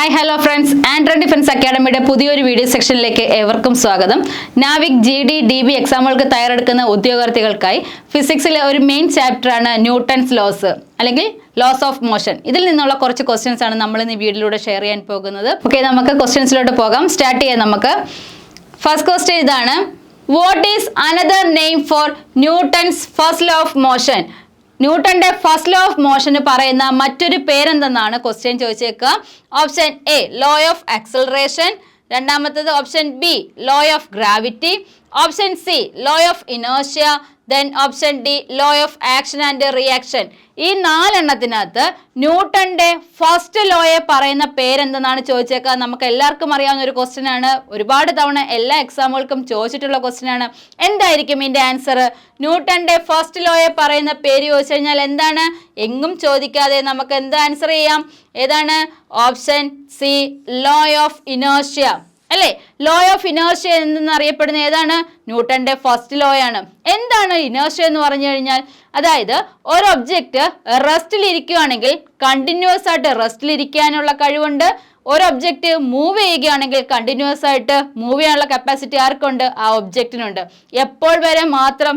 Hi hello friends Android Defence അക്കാഡമിയുടെ പുതിയൊരു video സെക്ഷനിലേക്ക് ഏവർക്കും സ്വാഗതം. Navik G D D B എക്സാമുകൾക്ക് തയ്യാറെടുക്കുന്ന ഉദ്യോഗാർത്ഥികൾക്കായി ഫിസിക്സിലെ ഒരു മെയിൻ ചാപ്റ്ററാണ് ന്യൂട്ടൺസ് ലോസ് അല്ലെങ്കിൽ ലോസ് ഓഫ് മോഷൻ ഇതിൽ നിന്നുള്ള കുറച്ച് ക്വസ്റ്റ്യൻസ് ആണ് നമ്മൾ ഇന്ന് വീഡിയോയിലൂടെ ഷെയർ ചെയ്യാൻ പോകുന്നത്. ഓക്കെ നമുക്ക് ക്വസ്റ്റ്യൻസിലോട്ട് പോകാം. സ്റ്റാർട്ട് ചെയ്യാം നമുക്ക്. ഫസ്റ്റ് ക്വസ്റ്റ്യൻ ഇതാണ്. What is another name for Newton's first law of motion ന്യൂട്ടന്റെ ഫസ്റ്റ് ലോ ഓഫ് മോഷന് പറയുന്ന മറ്റൊരു പേരെന്തെന്നാണ് question ചോദിച്ചേക്കുക. Option A law of acceleration രണ്ടാമത്തത് option B law of gravity option C law of ഇനോഷ്യ then option D law of action and reaction ഈ നാലെണ്ണത്തിനകത്ത് ന്യൂട്ടന്റെ first ലോയെ പറയുന്ന പേരെന്തെന്നാണ് ചോദിച്ചേക്കുക? നമുക്ക് എല്ലാവർക്കും അറിയാവുന്ന ഒരു ക്വസ്റ്റ്യൻ ആണ്. ഒരുപാട് തവണ എല്ലാ എക്സാമുകൾക്കും ചോദിച്ചിട്ടുള്ള ക്വസ്റ്റ്യൻ ആണ്. എന്തായിരിക്കും ഇതിന്റെ ആൻസർ ന്യൂട്ടന്റെ ഫസ്റ്റ് ലോയെ പറയുന്ന പേര് ചോദിച്ചു കഴിഞ്ഞാൽ എന്താണ്? എങ്ങും ചോദിക്കാതെ നമുക്ക് എന്ത് ആൻസർ ചെയ്യാം? ഏതാണ്? ഓപ്ഷൻ സി ലോ ഓഫ് ഇനോഷ്യ അല്ലേ? ലോ ഓഫ് ഇനേഴ്ഷ്യ എന്നറിയപ്പെടുന്ന ഏതാണ്? ന്യൂട്ടന്റെ ഫസ്റ്റ് ലോ ആണ്. എന്താണ് ഇനേഴ്ഷ്യ എന്ന് പറഞ്ഞു കഴിഞ്ഞാൽ? അതായത് ഒരു ഒബ്ജക്റ്റ് റെസ്റ്റിൽ ഇരിക്കുകയാണെങ്കിൽ കണ്ടിന്യൂസ് ആയിട്ട് റെസ്റ്റിൽ ഇരിക്കാനുള്ള കഴിവുണ്ട്. ഒരു ഒബ്ജക്റ്റ് മൂവ് ചെയ്യുകയാണെങ്കിൽ കണ്ടിന്യൂസ് ആയിട്ട് മൂവ് ചെയ്യാനുള്ള കപ്പാസിറ്റി ആർക്കുണ്ട്? ആ ഒബ്ജക്റ്റിനുണ്ട് എപ്പോൾ വരെ മാത്രം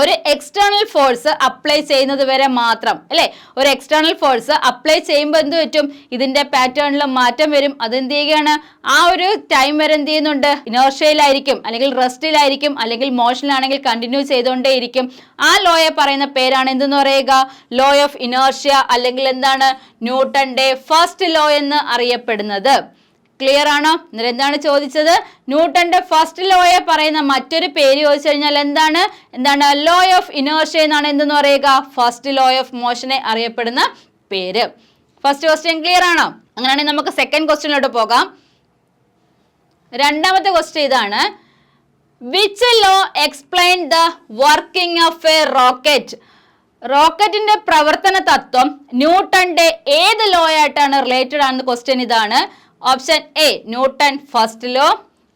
ഒരു എക്സ്റ്റേണൽ ഫോഴ്സ് അപ്ലൈ ചെയ്യുന്നത് വരെ മാത്രം അല്ലേ? ഒരു എക്സ്റ്റേണൽ ഫോഴ്സ് അപ്ലൈ ചെയ്യുമ്പോൾ എന്ത് പറ്റും? ഇതിന്റെ പാറ്റേണിൽ മാറ്റം വരും. അതെന്ത് ചെയ്യുകയാണ്? ആ ഒരു ടൈം വരെ എന്ത് ചെയ്യുന്നുണ്ട്? ഇനോർഷ്യയിലായിരിക്കും അല്ലെങ്കിൽ റെസ്റ്റിലായിരിക്കും അല്ലെങ്കിൽ മോഷനിലാണെങ്കിൽ കണ്ടിന്യൂ ചെയ്തുകൊണ്ടേയിരിക്കും. ആ ലോയെ പറയുന്ന പേരാണ് എന്തെന്ന് പറയുക? ലോ ഓഫ് ഇനോർഷ്യ അല്ലെങ്കിൽ എന്താണ്? ന്യൂട്ടന്റെ ഫസ്റ്റ് ലോ എന്ന് അറിയപ്പെടുന്നത്. ക്ലിയർ ആണോ? എന്നിട്ട് എന്താണ് ചോദിച്ചത്? ന്യൂട്ടന്റെ ഫസ്റ്റ് ലോയെ പറയുന്ന മറ്റൊരു പേര് ചോദിച്ചു കഴിഞ്ഞാൽ എന്താണ്? എന്താണ്? ലോ ഓഫ് ഇനേർഷ്യ എന്നാണ് എന്തെന്ന് പറയുക? ഫസ്റ്റ് ലോ ഓഫ് മോഷനെ അറിയപ്പെടുന്ന പേര്. ഫസ്റ്റ് ക്വസ്റ്റ്യൻ ക്ലിയർ ആണോ? അങ്ങനെയാണെങ്കിൽ നമുക്ക് സെക്കൻഡ് ക്വസ്റ്റ്യനിലോട്ട് പോകാം. രണ്ടാമത്തെ ക്വസ്റ്റ്യൻ ഇതാണ്. Which law explain the working of a rocket റോക്കറ്റിന്റെ പ്രവർത്തന തത്വം ന്യൂട്ടന്റെ ഏത് ലോ ആയിട്ടാണ് റിലേറ്റഡ് ആണെന്ന് ക്വസ്റ്റ്യൻ ഇതാണ്. Option A Newton first law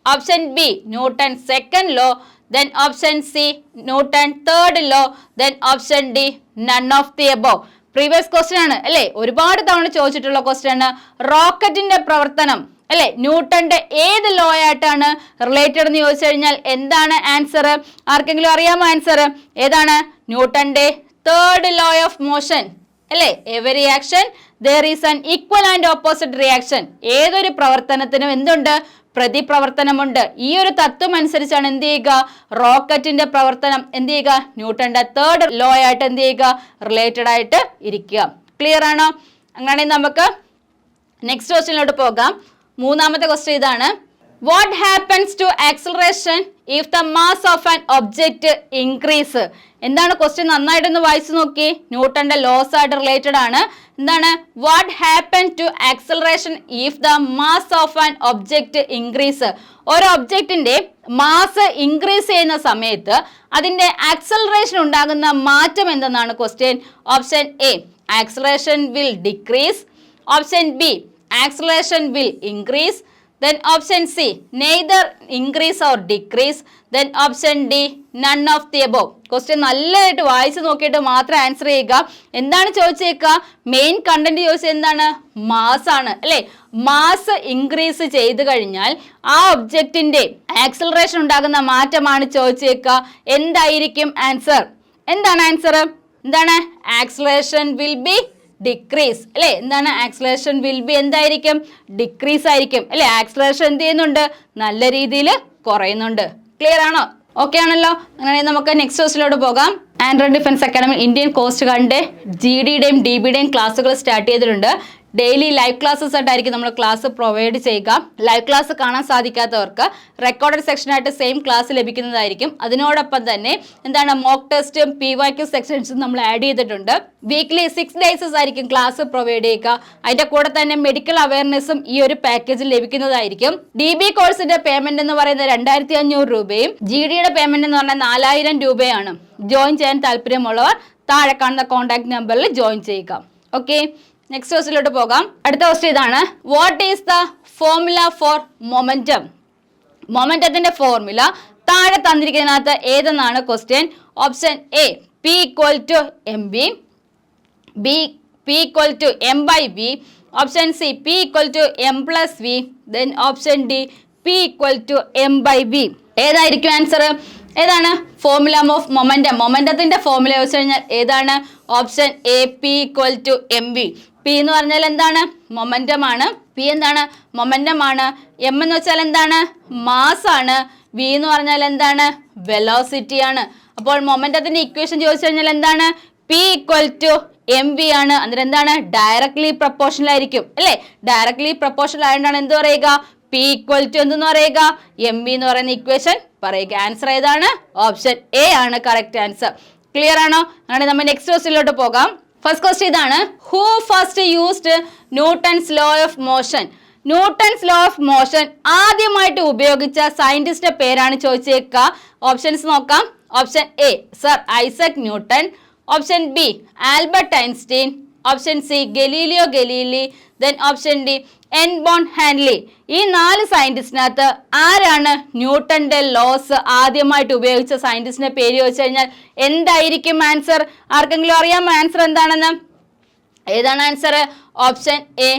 option B Newton second law then option C Newton third law then option D none of the above previous question ആണ് അല്ലേ? ഒരുപാട് തവണ ചോദിച്ചിട്ടുള്ള ക്വസ്റ്റ്യൻ ആണ്. റോക്കറ്റിന്റെ പ്രവർത്തനം അല്ലെ? ന്യൂട്ടന്റെ ഏത് ലോ ആയിട്ടാണ് റിലേറ്റഡ് എന്ന് ചോദിച്ചു കഴിഞ്ഞാൽ എന്താണ് ആൻസർ ആർക്കെങ്കിലും അറിയാമോ ആൻസർ ഏതാണ്? ന്യൂട്ടന്റെ തേർഡ് ലോ ഓഫ് മോഷൻ അല്ലേ? Every action there is an equal and opposite reaction ഏതൊരു പ്രവർത്തനത്തിനും എന്തുണ്ട്? പ്രതിപ്രവർത്തനമുണ്ട്. ഈ ഒരു തത്വം അനുസരിച്ചാണ് എന്ത് ചെയ്യുക? റോക്കറ്റിന്റെ പ്രവർത്തനം എന്ത് ചെയ്യുക? ന്യൂട്ടന്റെ തേർഡ് ലോ ആയിട്ട് എന്ത് ചെയ്യുക? റിലേറ്റഡ് ആയിട്ട് ഇരിക്കുക. ക്ലിയർ ആണോ? അങ്ങനെ നമുക്ക് നെക്സ്റ്റ് ക്വസ്റ്റ്യനിലോട്ട് പോകാം. മൂന്നാമത്തെ ക്വസ്റ്റ്യൻ ഇതാണ്. What happens to acceleration if the mass of an object increase എന്താണ് ക്വസ്റ്റ്യൻ നന്നായിട്ടൊന്ന് വായിച്ചു നോക്കി. ന്യൂട്ടന്റെ ലോസ് ആയിട്ട് റിലേറ്റഡ് ആണ്. എന്താണ്? What happen to acceleration if the mass of an object increase ഒരു ഒബ്ജക്റ്റിന്റെ മാസ് ഇൻക്രീസ് ചെയ്യുന്ന സമയത്ത് അതിന്റെ ആക്സലറേഷൻ ഉണ്ടാകുന്ന മാറ്റം എന്തെന്നാണ് question option A acceleration will decrease option B acceleration will increase then option C neither increase or decrease. Then option D none of the above. Question നല്ലതായിട്ട് വായിച്ചു നോക്കിയിട്ട് മാത്രം ആൻസർ ചെയ്യുക. എന്താണ് ചോദിച്ചേക്കുക? മെയിൻ കണ്ടന്റ് ചോദിച്ചത് എന്താണ്? മാസ് ആണ്. അല്ലേ? മാസ് ഇൻക്രീസ് ചെയ്തു കഴിഞ്ഞാൽ ആ ഒബ്ജക്റ്റിന്റെ ആക്സലറേഷൻ ഉണ്ടാകുന്ന മാറ്റമാണ് ചോദിച്ചേക്കുക. എന്തായിരിക്കും ആൻസർ എന്താണ് ആൻസർ എന്താണ്? ആക്സലറേഷൻ വിൽ ബി ഡിക്രീസ് അല്ലേ? എന്താണ് ആക്സലേഷൻ വിൽ ബി എന്തായിരിക്കും? ഡിക്രീസ് ആയിരിക്കും. അല്ലേ? ആക്സലേഷൻ എന്ത് ചെയ്യുന്നുണ്ട്? നല്ല രീതിയിൽ കുറയുന്നുണ്ട്. ക്ലിയർ ആണോ? ഓക്കെ ആണല്ലോ. അങ്ങനെ നമുക്ക് നെക്സ്റ്റ് ക്വസ്റ്റിലോട്ട് പോകാം. Android defence academy Indian coast ഗാർഡിന്റെ G ഡിയുടെയും ഡി ബിയുടെയും ക്ലാസ്സുകൾ സ്റ്റാർട്ട് ചെയ്തിട്ടുണ്ട്. ഡെയിലി ലൈവ് ക്ലാസ്സസ് ആയിട്ടായിരിക്കും നമ്മൾ ക്ലാസ് പ്രൊവൈഡ് ചെയ്യുക. ലൈവ് ക്ലാസ് കാണാൻ സാധിക്കാത്തവർക്ക് റെക്കോർഡഡ് സെക്ഷനായിട്ട് സെയിം ക്ലാസ് ലഭിക്കുന്നതായിരിക്കും. അതിനോടൊപ്പം തന്നെ എന്താണ് മോക്ക് ടെസ്റ്റും പി വൈ ക്യു സെക്ഷൻസും നമ്മൾ ആഡ് ചെയ്തിട്ടുണ്ട്. വീക്ക്ലി സിക്സ് ഡേയ്സസ് ആയിരിക്കും ക്ലാസ് പ്രൊവൈഡ് ചെയ്യുക. അതിന്റെ കൂടെ തന്നെ മെഡിക്കൽ അവയർനെസ്സും ഈ ഒരു പാക്കേജിൽ ലഭിക്കുന്നതായിരിക്കും. ഡി ബി കോഴ്സിന്റെ പേയ്മെന്റ് എന്ന് പറയുന്നത് രണ്ടായിരത്തി അഞ്ഞൂറ് രൂപയും ജി ഡിയുടെ പേയ്മെന്റ് എന്ന് പറഞ്ഞാൽ നാലായിരം രൂപയാണ്. ജോയിൻ ചെയ്യാൻ താല്പര്യമുള്ളവർ താഴെ കാണുന്ന കോൺടാക്ട് നമ്പറിൽ ജോയിൻ ചെയ്യുക. ഓക്കെ നെക്സ്റ്റ് ക്വസ്റ്റിലോട്ട് പോകാം. അടുത്ത ക്വസ്റ്റ്യൻ ഇതാണ്. What is the formula for momentum മൊമെന്റത്തിന്റെ formula താഴെ തന്നിരിക്കുന്നതിനകത്ത് ഏതെന്നാണ് question option A p equal to m b b p equal to m by v option C p equal to m plus v then option D p equal to m by v ഏതായിരിക്കും answer ഏതാണ്? Formula of momentum മൊമെന്റത്തിന്റെ formula വെച്ച് കഴിഞ്ഞാൽ ഏതാണ്? Option A p equal to m v p എന്ന് പറഞ്ഞാൽ എന്താണ്? Momentum ആണ്. പി എന്താണ്? മൊമെന്റം ആണ്. എം എന്ന് വെച്ചാൽ എന്താണ്? മാസ് ആണ്. വി എന്ന് പറഞ്ഞാൽ എന്താണ്? വെലോസിറ്റി ആണ്. അപ്പോൾ മൊമെന്റത്തിന്റെ ഇക്വേഷൻ ചോദിച്ചു കഴിഞ്ഞാൽ എന്താണ്? P equal to m v ആണ്. അന്നേരം എന്താണ്? ഡയറക്ട്ലി പ്രപ്പോർഷണൽ ആയിരിക്കും. അല്ലേ? ഡയറക്ട്ലി പ്രപ്പോർഷണൽ ആയതുകൊണ്ടാണ് എന്ത് പറയുക? പി ഈക്വൽ ടു എന്തെന്ന് പറയുക? എം വി എന്ന് പറയുന്ന ഇക്വേഷൻ പറയുക. ആൻസർ ഏതാണ്? ഓപ്ഷൻ എ ആണ്. കറക്റ്റ് ആൻസർ ക്ലിയർ ആണോ? അങ്ങനെ നമ്മൾ നെക്സ്റ്റ് ക്വസ്റ്റിലോട്ട് പോകാം. ഫസ്റ്റ് ക്വസ്റ്റ്യൻ ഇതാണ്. Who first used Newton's law of motion Newton's law of motion ആദ്യമായിട്ട് ഉപയോഗിച്ച സയന്റിസ്റ്റിന്റെ പേരാണ് ചോദിച്ചേക്കുക. ഓപ്ഷൻസ് നോക്കാം. Option A Sir Isaac Newton option B Albert Einstein option C Galileo Galilei then option D N Born Hanley ഈ നാല് സയന്റിസ്റ്റിനകത്ത് ആരാണ് ന്യൂട്ടന്റെ ലോസ് ആദ്യമായിട്ട് ഉപയോഗിച്ച സയന്റിസ്റ്റിന്റെ പേര് ചോദിച്ചു കഴിഞ്ഞാൽ എന്തായിരിക്കും ആൻസർ ആർക്കെങ്കിലും അറിയാം? ആൻസർ എന്താണെന്ന്? ഏതാണ് answer option A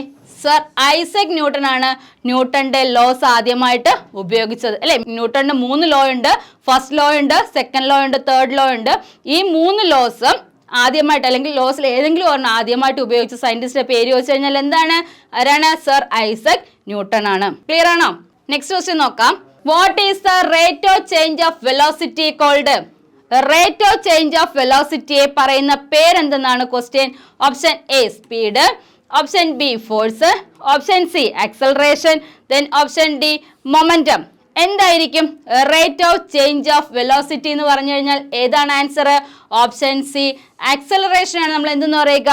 Sir Isaac Newton ആണ് ന്യൂട്ടന്റെ ലോസ് ആദ്യമായിട്ട് ഉപയോഗിച്ചത്. അല്ലെ? ന്യൂട്ടന്റെ മൂന്ന് ലോ ഉണ്ട്. ഫസ്റ്റ് ലോ ഉണ്ട് സെക്കൻഡ് ലോ ഉണ്ട് തേർഡ് ലോ ഉണ്ട്. ഈ മൂന്ന് ലോസും ആദ്യമായിട്ട് അല്ലെങ്കിൽ ലോസിൽ ഏതെങ്കിലും ഒരെണ്ണം ആദ്യമായിട്ട് ഉപയോഗിച്ച സയന്റിസ്റ്റിന്റെ പേര് ചോദിച്ചു കഴിഞ്ഞാൽ എന്താണ്? ആരാണ്? സർ ഐസക് ന്യൂട്ടൺ ആണ്. ക്ലിയർ ആണോ? നെക്സ്റ്റ് ക്വസ്റ്റ്യൻ നോക്കാം. What is the rate of change of velocity called rate of change of വെലോസിറ്റിയെ പറയുന്ന പേരെന്തെന്നാണ് question option A speed option B force option C acceleration then option D momentum എന്തായിരിക്കും? Rate of change of velocity എന്ന് പറഞ്ഞു കഴിഞ്ഞാൽ ഏതാണ് answer option C acceleration ആണ്. നമ്മൾ എന്തെന്ന് പറയുക?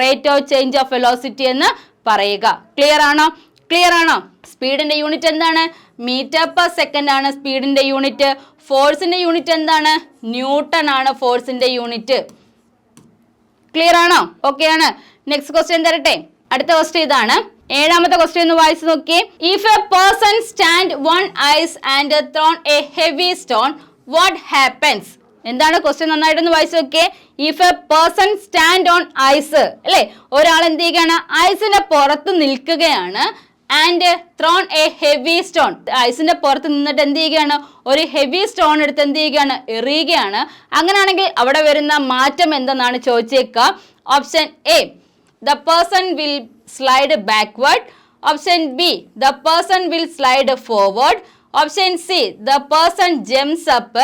Rate of change of velocity എന്ന് പറയുക. ക്ലിയർ ആണോ? ക്ലിയർ ആണോ? സ്പീഡിന്റെ യൂണിറ്റ് എന്താണ്? മീറ്റർ പെർ സെക്കൻഡ് ആണ് സ്പീഡിന്റെ യൂണിറ്റ് ഫോഴ്സിന്റെ യൂണിറ്റ് എന്താണ്? ന്യൂട്ടൺ ആണ് ഫോഴ്സിന്റെ യൂണിറ്റ് ക്ലിയർ ആണോ? ഓക്കെ ആണ്. നെക്സ്റ്റ് ക്വസ്റ്റ്യൻ തരട്ടെ. അടുത്ത ക്വസ്റ്റ്യൻ ഇതാണ്. ഏഴാമത്തെ ക്വസ്റ്റ്യൻ ഒന്ന് വായിച്ചു നോക്കിയേ. If a person stand one ice and thrown a heavy stone what happens എന്താണ് ക്വസ്റ്റ്യൻ നന്നായിട്ടൊന്ന് വായിച്ചു നോക്കിയേ. If a person stand on ice അല്ലെ? ഒരാൾ എന്ത് ചെയ്യുകയാണ്? ഐസിന്റെ പുറത്ത് നിൽക്കുകയാണ് and thrown a heavy stone ഐസിന്റെ പുറത്ത് നിന്നിട്ട് എന്ത് ചെയ്യുകയാണ്? ഒരു ഹെവി സ്റ്റോൺ എടുത്ത് എന്ത് ചെയ്യുകയാണ്? എറിയുകയാണ്. അങ്ങനെയാണെങ്കിൽ അവിടെ വരുന്ന മാറ്റം എന്തെന്നാണ് ചോദിച്ചേക്കുക. Option A the person will slide backward. Option B, the person will slide forward. Option C, the person jumps up.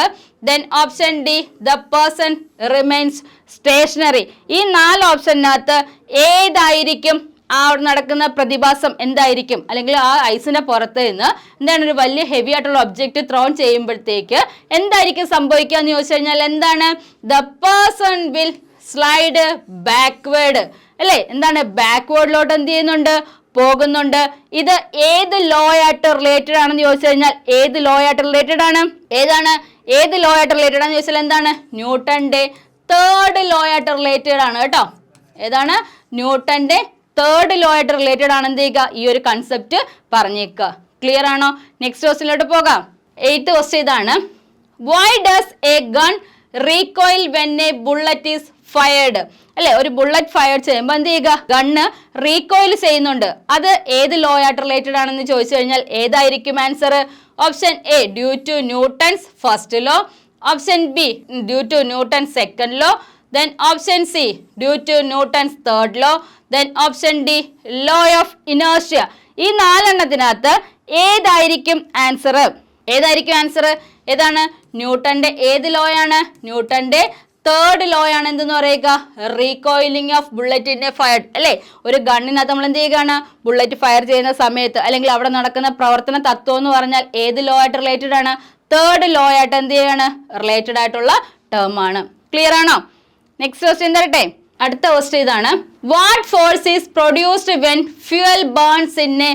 Then option D the person remains stationary ഈ നാല് ഓപ്ഷനകത്ത് ഏതായിരിക്കും ആ അവിടെ നടക്കുന്ന പ്രതിഭാസം എന്തായിരിക്കും അല്ലെങ്കിൽ ആ ഐസിന്റെ പുറത്ത് നിന്ന് എന്താണ് ഒരു വലിയ ഹെവി ആയിട്ടുള്ള ഒബ്ജക്റ്റ് ത്രോൺ ചെയ്യുമ്പോഴത്തേക്ക് എന്തായിരിക്കും സംഭവിക്കുക എന്ന് ചോദിച്ചു കഴിഞ്ഞാൽ എന്താണ് the person will slide backward അല്ലേ? എന്താണ്? ബാക്ക്വേർഡിലോട്ട് എന്ത് ചെയ്യുന്നുണ്ട്? പോകുന്നുണ്ട്. ഇത് ഏത് ലോ ആയിട്ട് റിലേറ്റഡ് ആണെന്ന് ചോദിച്ചു കഴിഞ്ഞാൽ ഏത് ലോ ആയിട്ട് റിലേറ്റഡ് ആണ്? ഏതാണ്? ഏത് ലോ ആയിട്ട് റിലേറ്റഡ് ആണെന്ന് ചോദിച്ചാൽ എന്താണ്? ന്യൂട്ടന്റെ തേർഡ് ലോ ആയിട്ട് റിലേറ്റഡ് ആണ് കേട്ടോ. ഏതാണ്? ന്യൂട്ടന്റെ തേർഡ് ലോ ആയിട്ട് റിലേറ്റഡ് ആണ് എന്ത് ചെയ്യുക? ഈ ഒരു കൺസെപ്റ്റ് പറഞ്ഞേക്കുക. ക്ലിയർ ആണോ? നെക്സ്റ്റ് ക്വസ്റ്റിലോട്ട് പോകാം. എയ്ത്ത് ക്വസ്റ്റ്യൻ ഇതാണ്. Why does a gun recoil when a bullet is fired അല്ലെ? ഒരു ബുള്ളറ്റ് ഫയർ ചെയ്യുമ്പോൾ എന്ത് ചെയ്യുക? ഗണ്ണ് റീകോയിൽ ചെയ്യുന്നുണ്ട്. അത് ഏത് ലോ ആയിട്ട് റിലേറ്റഡ് ആണെന്ന് ചോദിച്ചു കഴിഞ്ഞാൽ ഏതായിരിക്കും answer option A due to Newton's first law option B due to Newton second law then option C due to Newton's third law then option D law of inertia ഈ നാലെണ്ണത്തിനകത്ത് ഏതായിരിക്കും answer ഏതായിരിക്കും answer ഏതാണ്? ന്യൂട്ടന്റെ ഏത് ലോയാണ് ന്യൂട്ടന്റെ third law ആണ് എന്തെന്ന് പറയുക? റീകോയിലിംഗ് ഓഫ് ബുള്ളറ്റിന്റെ ഫയർ അല്ലേ? ഒരു ഗണ്ണിനകത്ത് നമ്മൾ എന്ത് ചെയ്യുകയാണ്? ബുള്ളറ്റ് ഫയർ ചെയ്യുന്ന സമയത്ത് അല്ലെങ്കിൽ അവിടെ നടക്കുന്ന പ്രവർത്തന തത്വം എന്ന് പറഞ്ഞാൽ ഏത് ലോ ആയിട്ട് റിലേറ്റഡ് ആണ്? തേർഡ് ലോ ആയിട്ട് എന്ത് ചെയ്യാണ്? റിലേറ്റഡ് ആയിട്ടുള്ള ടേം ആണ്. ക്ലിയർ ആണോ? നെക്സ്റ്റ് ക്വസ്റ്റ്യൻ തരട്ടെ. അടുത്ത ക്വസ്റ്റ്യൻ ഇതാണ്. What force is produced when fuel burns in a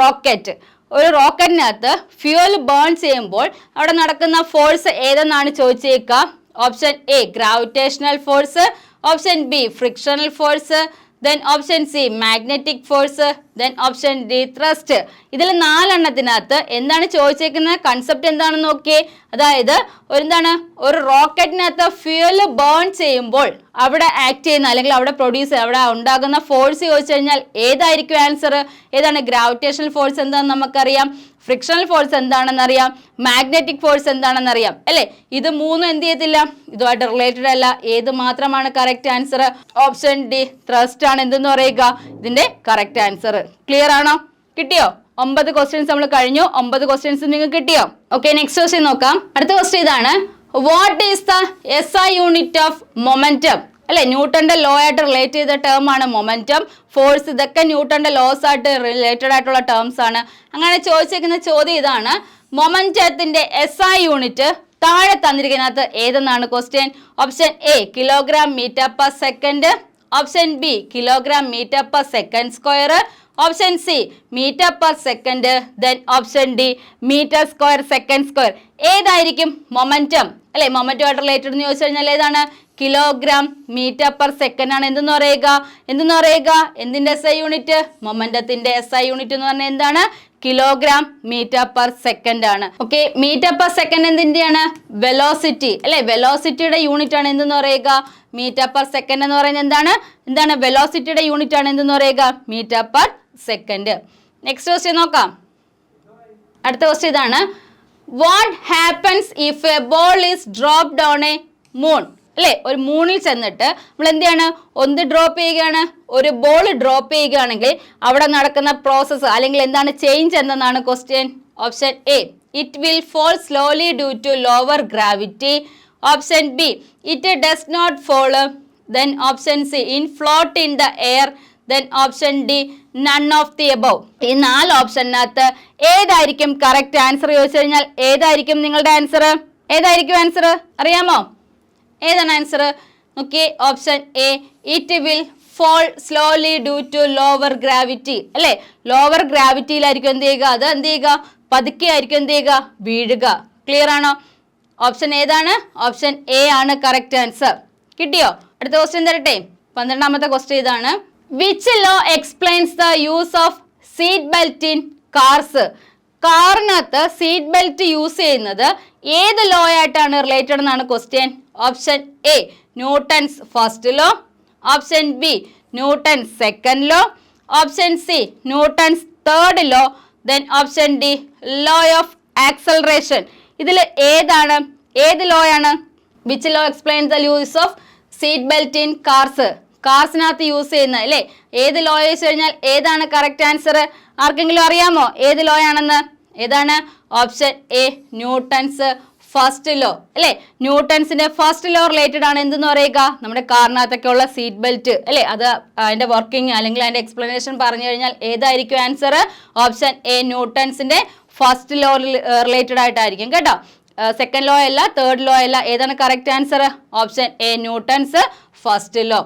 rocket ഒരു റോക്കറ്റിനകത്ത് ഫ്യൂൽ ബേൺ ചെയ്യുമ്പോൾ അവിടെ നടക്കുന്ന ഫോഴ്സ് ഏതെന്നാണ് ചോദിച്ചേക്കുക? Option A gravitational force option B frictional force then option C magnetic force then option D thrust ഇതിൽ നാലെണ്ണത്തിനകത്ത് എന്താണ് ചോദിച്ചേക്കുന്ന കൺസെപ്റ്റ് എന്താണെന്ന് നോക്കിയേ. അതായത് ഒരു എന്താണ് ഒരു റോക്കറ്റിനകത്ത് ഫ്യൂൽ ബേൺ ചെയ്യുമ്പോൾ അവിടെ ആക്ട് ചെയ്യുന്ന അല്ലെങ്കിൽ അവിടെ പ്രൊഡ്യൂസ് അവിടെ ഉണ്ടാകുന്ന ഫോഴ്സ് ചോദിച്ചു കഴിഞ്ഞാൽ ഏതായിരിക്കും ആൻസർ ഏതാണ് ഗ്രാവിറ്റേഷണൽ ഫോഴ്സ് എന്താണെന്ന് നമുക്കറിയാം. ഫ്രിക്ഷണൽ ഫോഴ്സ് എന്താണെന്നറിയാം മാഗ്നറ്റിക് ഫോഴ്സ് എന്താണെന്നറിയാം അല്ലേ? ഇത് മൂന്നും എന്ത് ചെയ്യത്തില്ല? ഇതുമായിട്ട് റിലേറ്റഡ് അല്ല. ഏത് മാത്രമാണ് correct answer option D thrust ആണ് എന്തെന്ന് പറയുക? ഇതിന്റെ കറക്റ്റ് ആൻസർ ക്ലിയർ ആണോ? കിട്ടിയോ? ഒമ്പത് ക്വസ്റ്റ്യൻസ് നമ്മൾ കഴിഞ്ഞു. ഒമ്പത് ക്വസ്റ്റ്യൻസ് നിങ്ങൾക്ക് കിട്ടിയോ? ഓക്കെ നെക്സ്റ്റ് ക്വസ്റ്റ്യൻ നോക്കാം. അടുത്ത ക്വസ്റ്റ്യൻ ഇതാണ്. What is the S I unit of momentum അല്ലെ? ന്യൂട്ടന്റെ ലോ ആയിട്ട് റിലേറ്റ് ചെയ്ത ടേം ആണ് മൊമെന്റം ഫോഴ്സ് ഇതൊക്കെ ന്യൂട്ടന്റെ ലോസ് ആയിട്ട് റിലേറ്റഡ് ആയിട്ടുള്ള ടേംസ് ആണ്. അങ്ങനെ ചോദിച്ചേക്കുന്ന ചോദ്യം ഇതാണ്. മൊമെന്റത്തിന്റെ എസ് ഐ യൂണിറ്റ് താഴെ തന്നിരിക്കുന്നതിനകത്ത് ഏതെന്നാണ് question option A kilogram metre per second option B kilogram metre per second square option C metre per second then option D metre square second square ഏതായിരിക്കും momentum അല്ലെ മൊമെന്റുമായിട്ട് related എന്ന് ചോദിച്ചു കഴിഞ്ഞാൽ ഏതാണ്? Kilogram metre per second ആണ്. എന്തെന്ന് പറയുക? എന്തെന്ന് പറയുക? എന്തിന്റെ എസ് ഐ യൂണിറ്റ് മൊമെന്റത്തിന്റെ എസ് ഐ യൂണിറ്റ് എന്ന് പറഞ്ഞാൽ എന്താണ്? കിലോഗ്രാം മീറ്റർ പെർ സെക്കൻഡ് ആണ്. ഓക്കെ മീറ്റർ പെർ സെക്കൻഡ് എന്തിന്റെയാണ് വെലോസിറ്റി. അല്ലെ വെലോസിറ്റിയുടെ യൂണിറ്റ് ആണ് എന്തെന്ന് പറയുക? മീറ്റർ പെർ സെക്കൻഡ് എന്ന് പറയുന്നത് എന്താണ്? എന്താണ് വെലോസിറ്റിയുടെ യൂണിറ്റ് ആണ് എന്തെന്ന് പറയുക? Metre per second. Next question നോക്കാം. അടുത്ത ക്വസ്റ്റ്യൻ ഇതാണ്. What happens if a ball is drop down a moon അല്ലേ? ഒരു മൂണിൽ ചെന്നിട്ട് നമ്മൾ എന്ത് ചെയ്യാണ് ഒന്ന് ഡ്രോപ്പ് ചെയ്യുകയാണ്. ഒരു ബോൾ ഡ്രോപ്പ് ചെയ്യുകയാണെങ്കിൽ അവിടെ നടക്കുന്ന പ്രോസസ്സ് അല്ലെങ്കിൽ എന്താണ് change എന്തെന്നാണ് question option A it will fall slowly due to lower gravity option B it does not fall then option C in float in the air then option D none of the above ഈ നാല് ഓപ്ഷനകത്ത് ഏതായിരിക്കും correct answer ചോദിച്ചു കഴിഞ്ഞാൽ ഏതായിരിക്കും നിങ്ങളുടെ answer ഏതായിരിക്കും answer അറിയാമോ? ഏതാണ് ആൻസർ നോക്കിയേ option A it will fall slowly due to lower gravity അല്ലേ? ലോവർ ഗ്രാവിറ്റിയിലായിരിക്കും എന്ത് ചെയ്യുക? അത് എന്ത് ചെയ്യുക? പതുക്കെ ആയിരിക്കും എന്ത് ചെയ്യുക? വീഴുക. ക്ലിയർ ആണോ? ഓപ്ഷൻ ഏതാണ്? ഓപ്ഷൻ എ ആണ് കറക്റ്റ് ആൻസർ കിട്ടിയോ? അടുത്ത ക്വസ്റ്റ്യൻ തരട്ടെ. പന്ത്രണ്ടാമത്തെ ക്വസ്റ്റ്യൻ ഇതാണ്. Which law explains the use of seat belt in cars കാറിനകത്ത് seat belt use ചെയ്യുന്നത് ഏത് ലോ ആയിട്ടാണ് റിലേറ്റഡ് എന്നാണ് question option A Newton's first law option B Newton's second law option C Newton's third law then option D law of acceleration ഇതിൽ ഏതാണ്? ഏത് law ആണ്? Which law explain the use of seat belt in cars കാർസിനകത്ത് use ചെയ്യുന്നത് അല്ലേ? ഏത് law ചോദിച്ചു കഴിഞ്ഞാൽ ഏതാണ് കറക്റ്റ് ആൻസർ ആർക്കെങ്കിലും അറിയാമോ? ഏത് ലോ ആണെന്ന്? ഏതാണ്? Option A Newton's first law അല്ലേ? ന്യൂട്ടൺസിന്റെ ഫസ്റ്റ് ലോ റിലേറ്റഡ് ആണ് എന്തെന്ന് പറയുക? നമ്മുടെ കാറിനകത്തൊക്കെ ഉള്ള സീറ്റ് ബെൽറ്റ് അല്ലേ? അത് അതിന്റെ വർക്കിംഗ് അല്ലെങ്കിൽ അതിന്റെ എക്സ്പ്ലനേഷൻ പറഞ്ഞു കഴിഞ്ഞാൽ ഏതായിരിക്കും ആൻസർ ഓപ്ഷൻ എ ന്യൂട്ടൺസിന്റെ ഫസ്റ്റ് ലോ റിലേറ്റഡ് ആയിട്ടായിരിക്കും. കേട്ടോ? സെക്കൻഡ് ലോ അല്ല തേർഡ് ലോ അല്ല. ഏതാണ് correct answer option A Newton's first law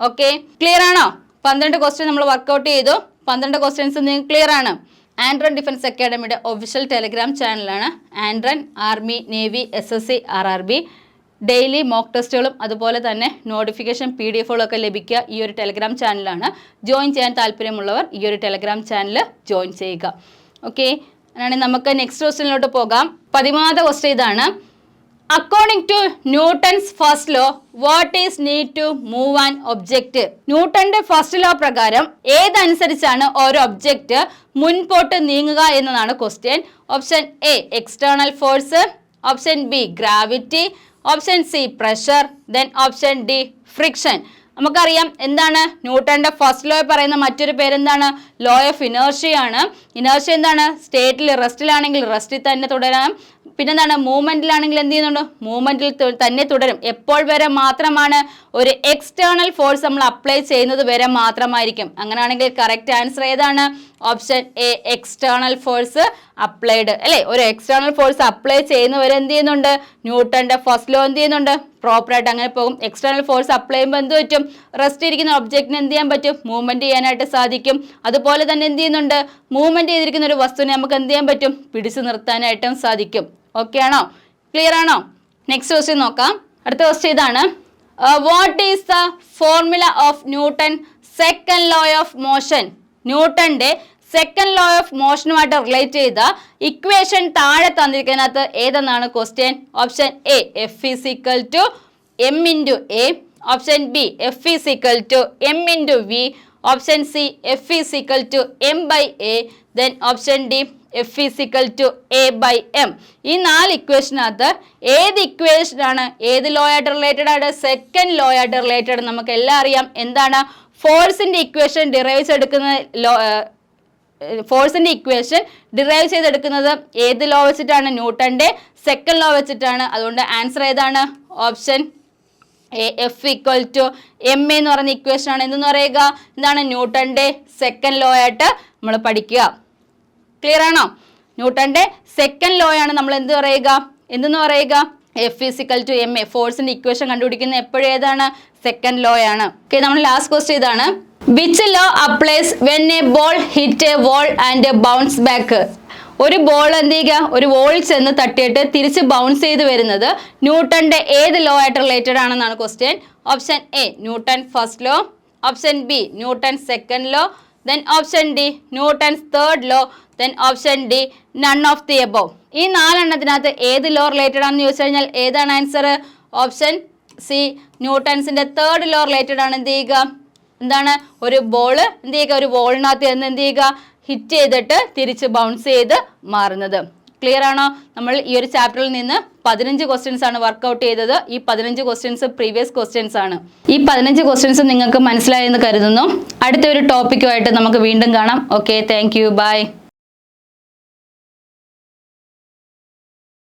okay clear ആണോ? പന്ത്രണ്ട് ക്വസ്റ്റ്യൻ നമ്മൾ വർക്കൗട്ട് ചെയ്തു. പന്ത്രണ്ട് ക്വസ്റ്റ്യൻസ് നിങ്ങൾക്ക് ക്ലിയർ ആണ്. ആൻഡ്രൻ ഡിഫൻസ് അക്കാഡമിയുടെ ഒഫീഷ്യൽ ടെലിഗ്രാം ചാനലാണ് ആൻഡ്രൻ army navy S S C R R B daily mock ടെസ്റ്റുകളും അതുപോലെ തന്നെ നോട്ടിഫിക്കേഷൻ പി ഡി എഫുകളൊക്കെ ലഭിക്കുക ഈ ഒരു ടെലിഗ്രാം ചാനലാണ് ജോയിൻ ചെയ്യാൻ താല്പര്യമുള്ളവർ ഈ ഒരു ടെലിഗ്രാം ചാനൽ ജോയിൻ ചെയ്യുക. ഓക്കെ അങ്ങനെയാണെങ്കിൽ നമുക്ക് നെക്സ്റ്റ് ക്വസ്റ്റ്യനിലോട്ട് പോകാം. പതിമൂന്നാമത്തെ ക്വസ്റ്റ്യൻ ഇതാണ്. According to Newton's first law what is need to move an object ന്യൂട്ടന്റെ ഫസ്റ്റ് ലോ പ്രകാരം ഏതനുസരിച്ചാണ് ഒരു ഒബ്ജക്റ്റ് മുൻപോട്ട് നീങ്ങുക എന്നതാണ് question option A external force option B gravity option C pressure then option D friction നമുക്കറിയാം എന്താണ് ന്യൂട്ടന്റെ ഫസ്റ്റ് ലോ പറയുന്ന മറ്റൊരു പേരെന്താണ്? ലോ ഓഫ് ഇനേർഷ്യ ആണ്. എന്താണ്? സ്റ്റേറ്റിൽ റെസ്റ്റിലാണെങ്കിൽ റെസ്റ്റിൽ തന്നെ തുടരാം. പിന്നെന്താണ് മൂവ്മെന്റിലാണെങ്കിൽ എന്ത് ചെയ്യുന്നുണ്ട്? മൂവ്മെന്റിൽ തന്നെ തുടരും. എപ്പോൾ വരെ മാത്രമാണ് ഒരു എക്സ്റ്റേണൽ ഫോഴ്സ് നമ്മൾ അപ്ലൈ ചെയ്യുന്നത് വരെ മാത്രമായിരിക്കും. അങ്ങനെയാണെങ്കിൽ കറക്റ്റ് ആൻസർ ഏതാണ്? Option A external force applied അല്ലേ? ഒരു എക്സ്റ്റേണൽ ഫോഴ്സ് അപ്ലൈ ചെയ്യുന്നവരെ എന്ത് ചെയ്യുന്നുണ്ട്? ന്യൂട്ടന്റെ ഫസ്റ്റ് ലോ എന്ത് ചെയ്യുന്നുണ്ട്? പ്രോപ്പറായിട്ട് അങ്ങനെ പോകും. എക്സ്റ്റേണൽ ഫോഴ്സ് അപ്ലൈ ചെയ്യുമ്പോൾ എന്ത് പറ്റും? റെസ്റ്റ് ഇരിക്കുന്ന ഒബ്ജക്റ്റിന് എന്ത് ചെയ്യാൻ പറ്റും? മൂവ്മെന്റ് ചെയ്യാനായിട്ട് സാധിക്കും. അതുപോലെ തന്നെ എന്ത് ചെയ്യുന്നുണ്ട്? മൂവ്മെന്റ് ചെയ്തിരിക്കുന്ന ഒരു വസ്തുവിനെ നമുക്ക് എന്ത് ചെയ്യാൻ പറ്റും? പിടിച്ചു നിർത്താനായിട്ടും സാധിക്കും. ഓക്കെ ആണോ? ക്ലിയർ ആണോ? നെക്സ്റ്റ് ക്വസ്റ്റ്യൻ നോക്കാം. അടുത്ത ക്വസ്റ്റ്യൻ ഇതാണ്. What is the formula of Newton second law of motion ന്യൂട്ടന്റെ സെക്കൻഡ് ലോ ഓഫ് മോഷനുമായിട്ട് റിലേറ്റ് ചെയ്ത ഇക്വേഷൻ താഴെ തന്നിരിക്കുന്നതിനകത്ത് ഏതെന്നാണ് question option A F is equal to M into A option B F is equal to M into V option C F is equal to M by A then option D F equal to A by M ഈ നാല് ഇക്വേഷനകത്ത് ഏത് ഇക്വേഷനാണ് ഏത് law ആയിട്ട് related ആണ് second law ആയിട്ട് related നമുക്ക് എല്ലാം അറിയാം. എന്താണ്? ഫോഴ്സിന്റെ ഇക്വേഷൻ ഡിറൈവ്സ് എടുക്കുന്ന ലോ ഫോഴ്സിന്റെ ഇക്വേഷൻ ഡിറൈവ് ചെയ്തെടുക്കുന്നത് ഏത് ലോ വെച്ചിട്ടാണ്? ന്യൂട്ടന്റെ സെക്കൻഡ് ലോ വെച്ചിട്ടാണ്. അതുകൊണ്ട് ആൻസർ ഏതാണ്? Option F equal to M എന്ന് പറയുന്ന ഇക്വേഷൻ ആണ്. എന്തെന്ന് പറയുക? എന്താണ് ന്യൂട്ടന്റെ സെക്കൻഡ് ലോ ആയിട്ട് നമ്മൾ പഠിക്കുക. ക്ലിയർ ആണോ? ന്യൂട്ടന്റെ സെക്കൻഡ് ലോ ആണ് നമ്മൾ എന്ത് പറയുക? എന്തെന്ന് പറയുക? F physical to M A ഫോഴ്സിന്റെ ഇക്വേഷൻ കണ്ടുപിടിക്കുന്ന എപ്പോഴും ഏതാണ്? സെക്കൻഡ് ലോ ആണ്. ഓക്കെ നമ്മൾ ലാസ്റ്റ് ക്വസ്റ്റ് ഇതാണ്. Which law applies when a ball hit a wall and bounce back ഒരു ബോൾ എന്ത് ചെയ്യുക? ഒരു വോൾ ചെന്ന് തട്ടിയിട്ട് തിരിച്ച് ബൗൺസ് ചെയ്ത് വരുന്നത് ന്യൂട്ടന്റെ ഏത് ലോ ആയിട്ട് റിലേറ്റഡ് ആണെന്നാണ് question option A Newton first law option B Newton second law then option D Newton's third law then option D none of the above ഈ നാലെണ്ണത്തിനകത്ത് ഏത് ലോ റിലേറ്റഡ് ആണെന്ന് ചോദിച്ചു കഴിഞ്ഞാൽ ഏതാണ് ആൻസർ ഓപ്ഷൻ സി ന്യൂട്ടൺസിന്റെ തേർഡ് ലോ റിലേറ്റഡ് ആണ്. എന്ത് ചെയ്യുക? എന്താണ്? ഒരു ബോൾ എന്ത് ചെയ്യുക? ഒരു ബോളിനകത്ത് എന്ന് എന്ത് ചെയ്യുക? ഹിറ്റ് ചെയ്തിട്ട് തിരിച്ച് ബൗൺസ് ചെയ്ത് മാറുന്നത്. ക്ലിയർ ആണോ? നമ്മൾ ഈ ഒരു ചാപ്റ്ററിൽ നിന്ന് പതിനഞ്ച് ക്വസ്റ്റ്യൻസ് ആണ് വർക്കൗട്ട് ചെയ്തത്. ഈ പതിനഞ്ച് ക്വസ്റ്റ്യൻസ് പ്രീവിയസ് ക്വസ്റ്റ്യൻസ് ആണ്. ഈ പതിനഞ്ച് ക്വസ്റ്റ്യൻസ് നിങ്ങൾക്ക് മനസ്സിലായെന്ന് കരുതുന്നു. അടുത്ത ഒരു ടോപ്പിക്കുമായിട്ട് നമുക്ക് വീണ്ടും കാണാം. Okay thank you by